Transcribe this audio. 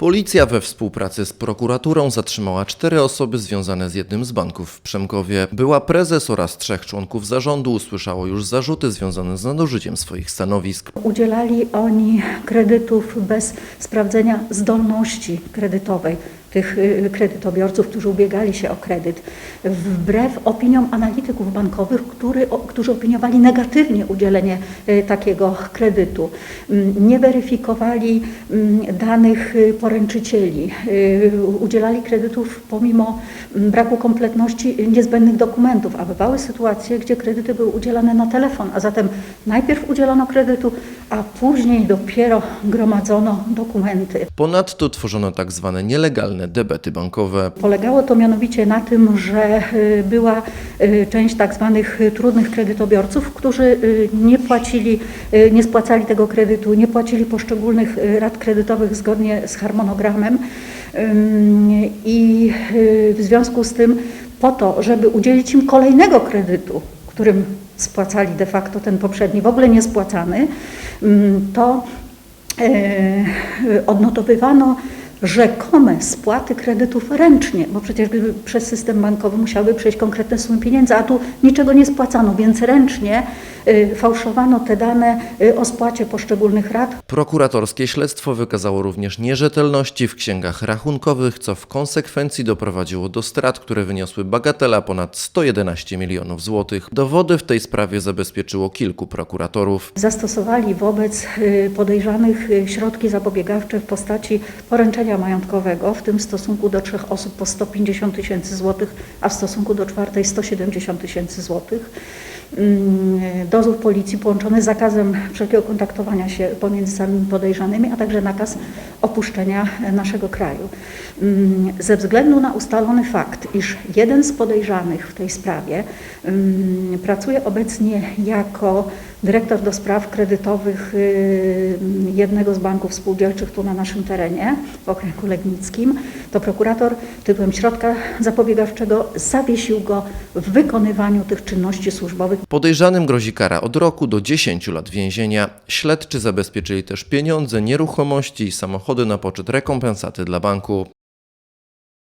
Policja we współpracy z prokuraturą zatrzymała cztery osoby związane z jednym z banków w Przemkowie. Była prezes oraz trzech członków zarządu usłyszało już zarzuty związane z nadużyciem swoich stanowisk. Udzielali oni kredytów bez sprawdzenia zdolności kredytowej tych y, kredytobiorców, którzy ubiegali się o kredyt, wbrew opiniom analityków bankowych, który, którzy opiniowali negatywnie udzielenie y, takiego kredytu. Mm, Nie weryfikowali mm, danych y, poręczycieli, udzielali kredytów pomimo mm, braku kompletności niezbędnych dokumentów, a bywały sytuacje, gdzie kredyty były udzielane na telefon, a zatem najpierw udzielono kredytu, a później dopiero gromadzono dokumenty. Ponadto tworzono tak zwane nielegalne debety bankowe. Polegało to mianowicie na tym, że y, była y, część tak zwanych trudnych kredytobiorców, którzy y, nie płacili, nie spłacali tego kredytu, nie płacili poszczególnych rat kredytowych zgodnie z harmonogramem i w związku z tym po to, żeby udzielić im kolejnego kredytu, którym spłacali de facto ten poprzedni, w ogóle niespłacany, ym, to e, odnotowywano rzekome spłaty kredytów ręcznie, bo przecież gdyby przez system bankowy musiały przejść konkretne sumy pieniędzy, a tu niczego nie spłacano, więc ręcznie e, fałszowano te dane e, o spłacie poszczególnych rat. Prokuratorskie śledztwo wykazało również nierzetelności w księgach rachunkowych, co w konsekwencji doprowadziło do strat, które wyniosły bagatela ponad 111 milionów złotych. Dowody w tej sprawie zabezpieczyło kilku prokuratorów. Zastosowali wobec y, podejrzanych y, środki zapobiegawcze w postaci poręczenia majątkowego, w tym w stosunku do trzech osób po 150 tysięcy złotych, a w stosunku do czwartej 170 tysięcy złotych. Mm, Dozór policji połączony z zakazem wszelkiego kontaktowania się pomiędzy samymi podejrzanymi, a także nakaz opuszczenia naszego kraju. Mm, Ze względu na ustalony fakt, iż jeden z podejrzanych w tej sprawie mm, pracuje obecnie jako dyrektor do spraw kredytowych y, jednego z banków spółdzielczych tu na naszym terenie, w okręgu legnickim, to prokurator tytułem środka zapobiegawczego zawiesił go w wykonywaniu tych czynności służbowych Podejrzanym grozi kara od roku do 10 lat więzienia. Śledczy zabezpieczyli też pieniądze, nieruchomości i samochody na poczet rekompensaty dla banku.